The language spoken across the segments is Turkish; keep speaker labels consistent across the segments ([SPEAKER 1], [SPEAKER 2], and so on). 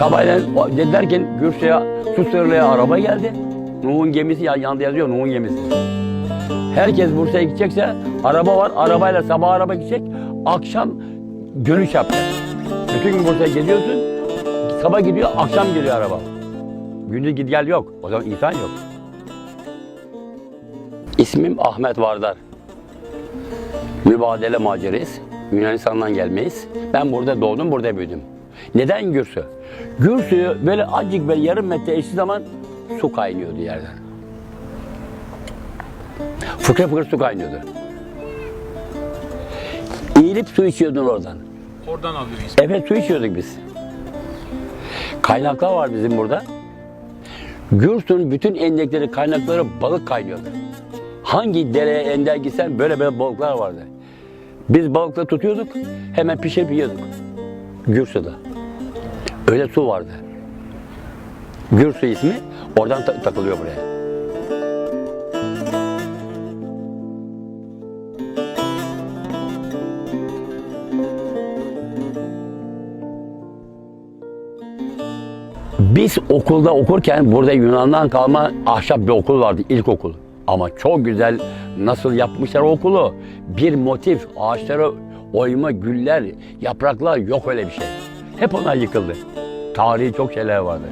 [SPEAKER 1] Sabahleyin o- dediler ki Gürsü'ye, Susturlu'ya araba geldi. Nuh'un gemisi ya- yanında yazıyor Nuh'un gemisi. Herkes Bursa'ya gidecekse araba var. Arabayla sabah araba gidecek. Akşam dönüş yapacak. Bütün gün Bursa'ya geziyorsun. Sabah gidiyor, akşam geliyor araba. Gündüz git gel yok. O zaman insan yok. İsmim Ahmet Vardar. Mübadele macerayız. Yunanistan'dan gelmeyiz. Ben burada doğdum, burada büyüdüm. Neden Gürsü? Gürsü'yü böyle azıcık böyle yarım metre eşit zaman su kaynıyordu yerden. Fıkır fıkır su kaynıyordu. Eğilip su içiyordun oradan.
[SPEAKER 2] Oradan alıyoruz.
[SPEAKER 1] Evet su içiyorduk biz. Kaynaklar var bizim burada. Gürsün bütün endekleri kaynakları balık kaynıyordu. Hangi dereye ender gitsen böyle böyle balıklar vardı. Biz balıkları tutuyorduk, hemen pişirip yiyorduk. Gürsü'de. Öyle su vardı. Gürsü ismi oradan ta- takılıyor buraya. Biz okulda okurken burada Yunan'dan kalma ahşap bir okul vardı, ilkokul. Ama çok güzel nasıl yapmışlar okulu. Bir motif, ağaçlara oyma, güller, yapraklar yok öyle bir şey. Hep onlar yıkıldı. Tarihi çok şeyler vardı.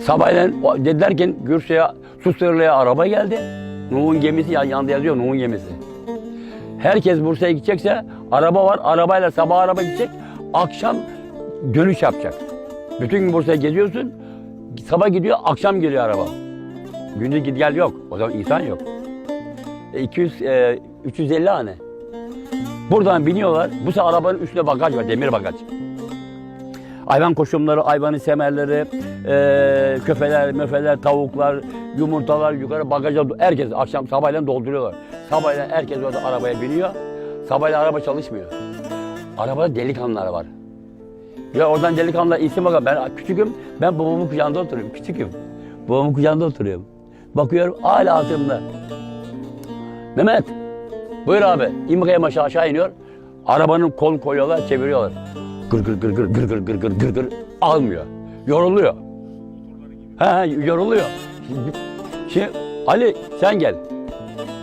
[SPEAKER 1] Sabahleyin o- dediler ki Gürsü'ye, Susturlu'ya araba geldi. Nuh'un gemisi ya- yanında yazıyor Nuh'un gemisi. Herkes Bursa'ya gidecekse araba var. Arabayla sabah araba gidecek. Akşam dönüş yapacak. Bütün gün Bursa'ya geziyorsun. Sabah gidiyor, akşam geliyor araba. Gündüz git gel yok. O zaman insan yok. E, 200, e, 350 hane. Buradan biniyorlar. Bu sefer arabanın üstünde bagaj var, demir bagaj. Hayvan koşumları, hayvanın semerleri, e, köfeler, möfeler, tavuklar, yumurtalar yukarı bagaja herkes akşam sabahleyin dolduruyorlar. Sabahleyin herkes orada arabaya biniyor. Sabahleyin araba çalışmıyor. Arabada delikanlılar var. Ya oradan delikanlılar insin bakalım. Ben küçüküm, ben babamın kucağında oturuyorum. Küçüküm. Babamın kucağında oturuyorum. Bakıyorum hala hatırımda. Mehmet, buyur abi. İn aşağı, aşağı iniyor. Arabanın kol koyuyorlar, çeviriyorlar. Gır gır gır gır gır gır gır gır gır gır almıyor. Yoruluyor. He yoruluyor. Şimdi, Ali sen gel.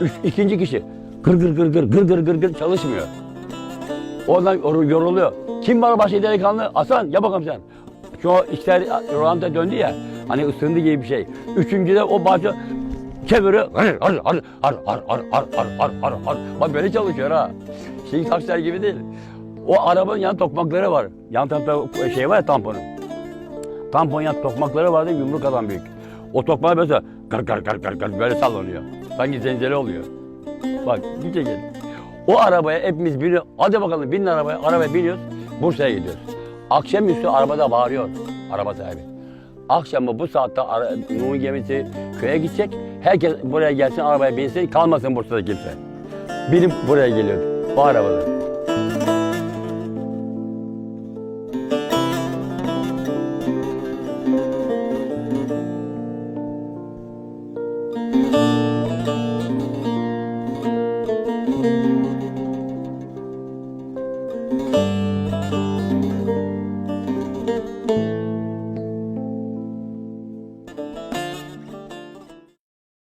[SPEAKER 1] Üç, ikinci kişi. Gır gır gır gır gır gır gır gır çalışmıyor. Oradan yor- yoruluyor. Kim var başka delikanlı? Hasan ya bakalım sen. Şu işler Rolanda döndü ya. Hani ısındı gibi bir şey. Üçüncüde o başa çeviriyor. Har har har har har har har har har har har. Bak böyle çalışıyor ha. Şimdi taksiler gibi değil. O arabanın yan tokmakları var. Yan tarafta şey var ya tamponun. Tampon yan tokmakları vardı yumruk adam büyük. O tokmağı böyle gar gar gar gar gar böyle sallanıyor. Sanki zencere oluyor. Bak bir çekelim. O arabaya hepimiz biniyor. Hadi bakalım binin arabaya. Arabaya biniyoruz. Bursa'ya gidiyoruz. Akşamüstü arabada bağırıyor araba sahibi. Akşamı bu saatte Nuh'un gemisi köye gidecek. Herkes buraya gelsin arabaya binsin kalmasın Bursa'da kimse. Binip buraya geliyor. Bu arabada.